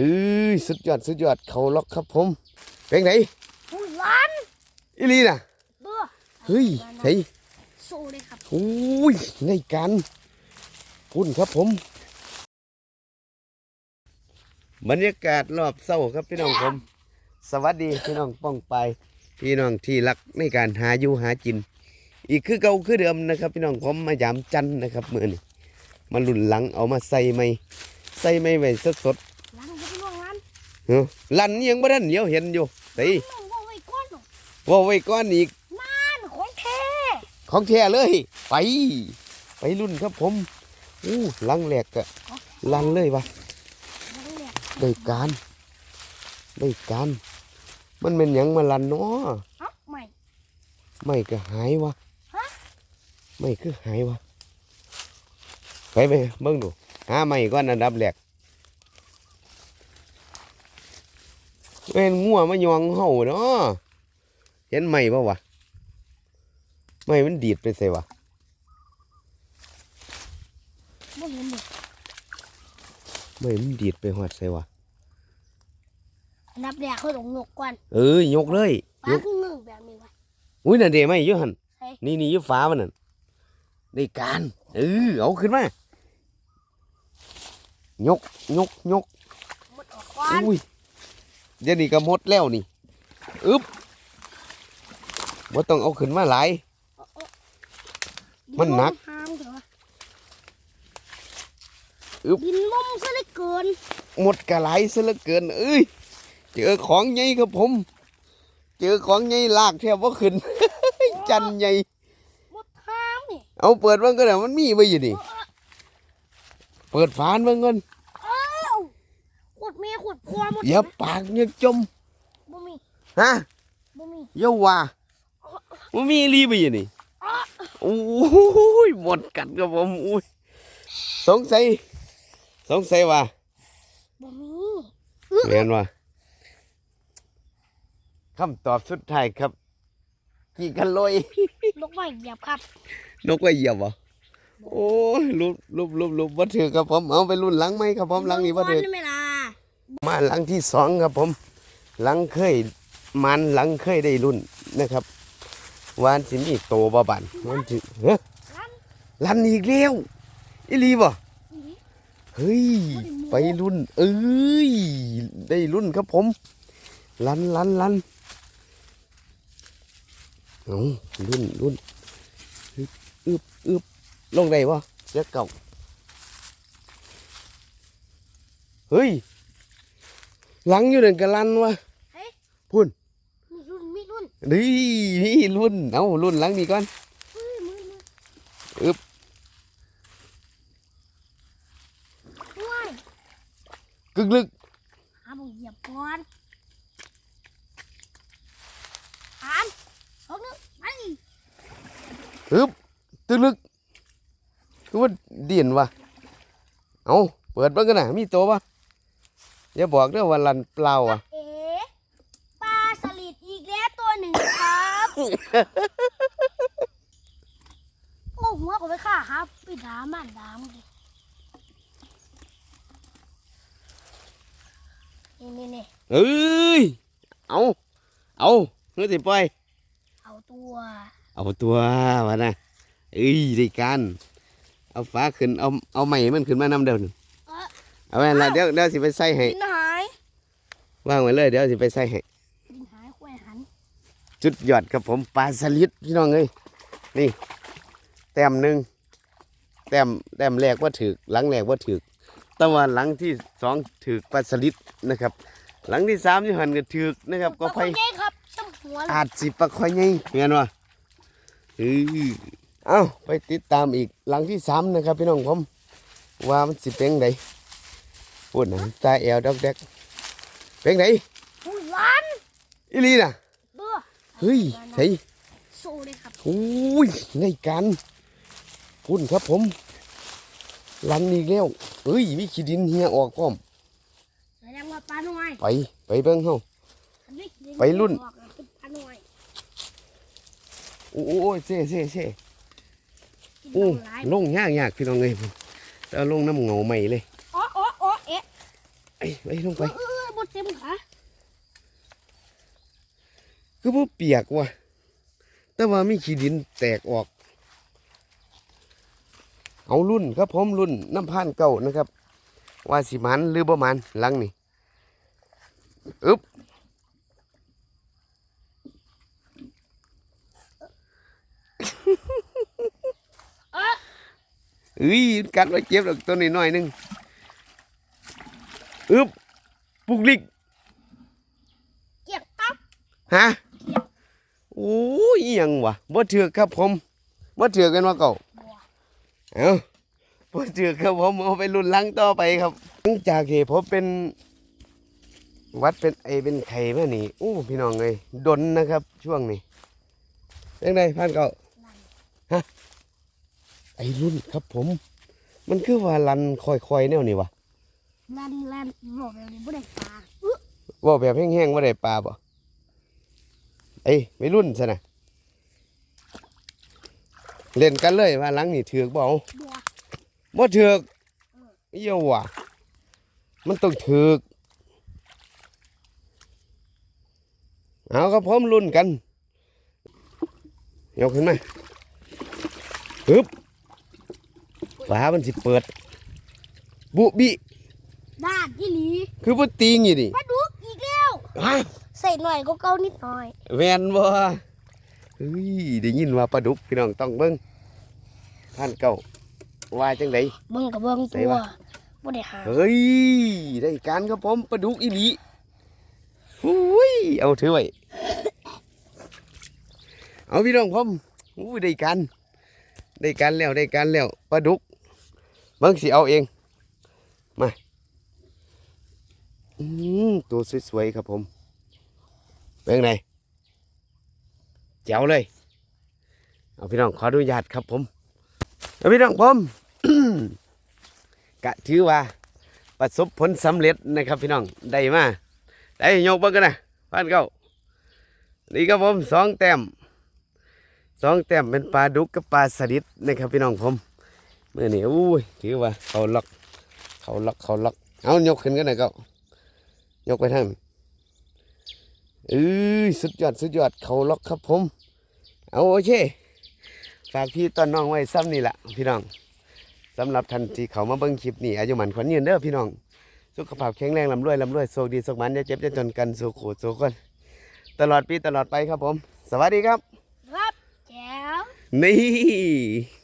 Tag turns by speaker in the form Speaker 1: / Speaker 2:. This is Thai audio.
Speaker 1: เอ้ยสุดยอดสุดยอดเขาล็อกครับผมเป็นไง
Speaker 2: ผู้ล้าน
Speaker 1: อีหลีน่ะ
Speaker 2: เบ้อ
Speaker 1: เฮ้ยใส่
Speaker 2: สู้เลยครับ
Speaker 1: โอ้ยในการพุ่นครับผมบรรยากาศรอบเศร้าครับพี่น้องผม สวัสดีพี่น้องป้องไปายพี่น้องที่รักในการหาอยู่หากิน อีกคือเก่าคือเดิมนะครับ พี่น้องผมมายามจันทร์นะครับมือนี่มาลุ่นหลังเอามาใส่ไม่ใส่ไม่ไว้สดสด
Speaker 2: ล้านก็ล่วง ล้าน
Speaker 1: ๆเฮ้อลันยังบ่ทันเดียวเห็นอยู่ตี
Speaker 2: น้องว่าไว้ก้อนหรอก
Speaker 1: ว่าไว้ก้อนอีก
Speaker 2: ล้านของแท้
Speaker 1: ของแท้เลย ไป ไปรุ่นครับผมอู้หลังแหลกอะลันเลยวะ
Speaker 2: ล้างเนี่ย
Speaker 1: ได้การได้การมันเป็นหยังมาลันเนาะ
Speaker 2: เอ้าใหม่
Speaker 1: ไม่ก็หายวะ
Speaker 2: ฮะ
Speaker 1: ไม่คือหายวะไปไปเบิ่งดูหาไม่ก่อนอันดับแรก เป็นงัวมายองเห่าเนาะเห็นไม่ปะวะไม่มันดีดไปใส่วะ
Speaker 2: บ่เห็นเลย
Speaker 1: ไม่มันดีดไปหอดใส่วะ
Speaker 2: อันดับแรกเขาลงนกก่อน
Speaker 1: เอ้ยยกเลย
Speaker 2: ป้าย
Speaker 1: ก
Speaker 2: คือหนึ่งแบบนี้วะ
Speaker 1: อุ้ยนั่นเดไม่อยุหัน
Speaker 2: เฮ้ย
Speaker 1: นี่นี่อยุฟ้ามันนั่นได้การเออเอาขึ้นมายกยกยก
Speaker 2: หมดออกก่อน
Speaker 1: อุ้ย เดี๋ยวนี้ก็หมดแล้วนี่อึ๊บบ่ต้องเอาขึ้นมาหลาย มันหนัก
Speaker 2: ดิห้ามเถอะ
Speaker 1: อึ๊บ
Speaker 2: ดินมุมซะเหลือเกิน
Speaker 1: หมดกะหลายซะเหลือเกิน เอ้ย เจอของใหญ่ครับผม เจอของใหญ่ลากแทบว่าขึ้น จันใหญ่
Speaker 2: หมดห้ามนี่
Speaker 1: เอาเปิดมันก็ได้มันมีไว้อยู่นี่ เปิดฝานมันก่อน
Speaker 2: เอ้าขว ดเมียขวดพัวหมด
Speaker 1: อย่าปากอย่าจม
Speaker 2: บ่มี
Speaker 1: ฮะ
Speaker 2: บ่มี
Speaker 1: อย่าว่ามันมีอีหลีไปอยู่นี่
Speaker 2: อ้อ
Speaker 1: โอ้ยหมดกัดครับผมอุ้ยสงสัยสงสัยว่า
Speaker 2: บ่มี
Speaker 1: เรียนว่าคำตอบสุดท้ายครับ กี่กันลอย
Speaker 2: นกไม้เหยียบครับ
Speaker 1: นกไว้เหยียบเหรอโอ้ยลุบลุบลุบลุบบ่ถือครับผมเอาไปรุ่นหลังไหมครับผมหลังนี้บ่ถือ
Speaker 2: เบิ่งก่อนได้ไห มล่ะ
Speaker 1: มาหลังที่สองครับผม หลังเคยมันหลังเคยได้รุ่นนะครับวานสิมีโตบ่บานมันสิเฮ้ย
Speaker 2: ล้าน
Speaker 1: ลันอีกแล้วอีหลีบ่
Speaker 2: อีหลี
Speaker 1: เฮ้ย ไปรุ่น เอ้ย ได้รุ่นครับผม ลันลันลันเอารุ่นรุ่นอึบอึบอึบลงได้วะเจ๊เก่าเฮ้ย หลังอยู่หนึ่งกะลันวะพุ่น
Speaker 2: มีรุ่นมีรุ่น
Speaker 1: นี่นี่รุ่นเอารุ่นหลังนี้ก่อน
Speaker 2: เฮ้ยมือมือ
Speaker 1: อึบ
Speaker 2: ด้วย
Speaker 1: กึกลึก
Speaker 2: หาบ่เหยียบก่อนสามสองหนึ่งไป
Speaker 1: อึบตึกลึกคือว่าเดียนวะเอาเปิดเบ้างกันนะมีตัวปะ อย่าบอกเด้อว่าลันเปล่าอะ
Speaker 2: เอ๋ปลาสลิดอีกแล้วตัวหนึ่งครับ โอ้หัวก็ไปฆ่าครับไปด่ามันด่ามันดินี่นี่นี่
Speaker 1: เอ้ยเอาเอาเฮ้ยสิปล่อย
Speaker 2: เอาตัว
Speaker 1: เอาตัววะนะเอ้ยได้การเอาฟ้าขึ้นเอาเอาใหม่มันขึ้นมานำเดิน
Speaker 2: เออ
Speaker 1: เอาไว้ละเดี๋ยวเดี๋ยวสิไปใส่ให้
Speaker 2: ดินหาย
Speaker 1: ว่างไว้เลยเดี๋ยวสิไปใส่ให้
Speaker 2: ดินหายควายหัน
Speaker 1: จุดยอดครับผมปลาสลิดพี่น้องเอ้ยนี่แต้มหนึ่งแต้มแต้มแรกว่าถือหลังแรกว่าถือแต่ว่าหลังที่สองถือปลาสลิดนะครับ หลังที่สามที่หันก็ถือนะครับ ก็
Speaker 2: ป
Speaker 1: ไป
Speaker 2: ลาเจ๊ครับต้มหัวเลย
Speaker 1: อาจสิปลาคอยไงเห็นวะเออเอ้าไปติดตามอีกหลังที่สามนะครับพี่น้องผมว่ามันสิเป็นไงพูดหนังตาแอวดอกแดก เป็นไง
Speaker 2: ผู้ล้าน
Speaker 1: อีหลีน่ะ
Speaker 2: เบ้อ
Speaker 1: เฮ้ยใส่
Speaker 2: สู้เลยครับ
Speaker 1: โอ้ยในการพุ่นครับผมลันอีกแล้วเฮ้ยมีขี้ดินเฮียออกพร้อม
Speaker 2: แสดงว่าปลาหน่อย
Speaker 1: ไปไปเบิ่งเฮา
Speaker 2: อันนี้ดิ
Speaker 1: ไปรุ่น
Speaker 2: ออกแล้วเป็นปลาหน่อย
Speaker 1: โอ้ยเซ่เซ่เซ่
Speaker 2: กิน
Speaker 1: โอ้
Speaker 2: หลาย
Speaker 1: ลงยากยากพี่น้องเอ้ยแต่ลงน้ำเหงาใหม่เลย
Speaker 2: อ๋ออ๋ออ๋อเอ๊ะ
Speaker 1: ไอ้ไอ้ลงไป
Speaker 2: เออบดเต็มขา
Speaker 1: คือบ่เปียกว่ะ แต่ว่ามีขี้ดินแตกออก เอารุ่นครับผมรุ่นน้ำพานเก่านะครับ ว่าสิมันหรือบ่มันหลังนี่อึ๊บ
Speaker 2: เออ
Speaker 1: เอ้ยกัดไว้เจ็บดอกตัวนี้หน่อยหนึงอึ๊บปุกลิก
Speaker 2: เกียกตับ
Speaker 1: ฮะ โอ้ยอิหยังวะบ่เถือกครับผมบ่เถือกกันว่าเก่า
Speaker 2: บัว
Speaker 1: เอาบ่เถือกครับผมเอาไปรุ่นหลังต่อไปครับหลังจากที่ผมเป็น วัดเป็นไอเป็นไข่มานี่อู้พี่น้องเลยดนนะครับ ช่วงนี้ยังไงพันเก่าฮะไอรุ่นครับผม มันคือว่าลันคอยๆแนวนี่วะ
Speaker 2: ลันลันบอกแบบนี้บ่ได้ปลาอื้อ
Speaker 1: ว่าแบบแห้งๆว่าได้ปลาบ่ เอ้ยไม่รุ่นซะนะเล่นกันเลยว่าหลังนี่ถือกบ่เอา
Speaker 2: บัว
Speaker 1: บ่ถือกเยี่ยวว่ะมันต้องถือกเอาครับพร้อมรุ่นกันยกขึ้นมาฮึบฝามันสิเปิด บุบิ
Speaker 2: ด้านที่หลี
Speaker 1: คือบ่ตีงอยู่ดิ
Speaker 2: ปลาดุกอีกแล้ว
Speaker 1: ฮะ
Speaker 2: ใส่หน่อยก็เก่านิดหน่อย
Speaker 1: แม่นบ่เฮ้ยได้ยินว่าปลาดุกพี่น้องต้องเบิ่งท่านเก่าว่าจังได
Speaker 2: เบิ่งกับเบิ่ง
Speaker 1: ใส่
Speaker 2: ตัว
Speaker 1: วะ
Speaker 2: บ่ได้หา
Speaker 1: เฮ้ยได้การครับผมปลาดุกอีหลีหุยเอาถือไว้เอาพี่น้องผมอู้ได้การได้การแล้วได้การแล้วปลาดุกเบิ่งสิเอาเองมาอืมตัวสวยๆครับผม เป็นไงแจ๋วเลย เอาพี่น้องขออนุญาตครับผมเอาพี่น้องผมกะถือว่าประสบผลสำเร็จนะครับพี่น้องได้มาได้ยกบ้างกันนะพันเก้านี่ครับผมสองแต้มสองแต้มเป็นปลาดุกกับปลาสลิดนะครับพี่น้องผมเมื่อนี้อุ้ยถือว่าเขาล็อก เขาล็อกเขาล็อกเอายกขึ้นกันหน่อยเก้ายกไปทาง เอ้ยสุดยอดสุดยอดเขาล็อกครับผม เอาโอเค ฝากพี่ต้นน้องไว้ซ้ำนี่แหละพี่น้องสำหรับทันที่เขามาเบิ่งคลิปนี้อายุหมันขวัญยืนเด้อพี่น้อง สุขภาพแข็งแรงลำรวยลำรวยโชคดีสุขมันอย่าเจ็บอย่าจนกันสุขโขสุขคนตลอดปีตลอดไปครับผม สวัสดีครับ
Speaker 2: ครับแจ๋ว
Speaker 1: นี่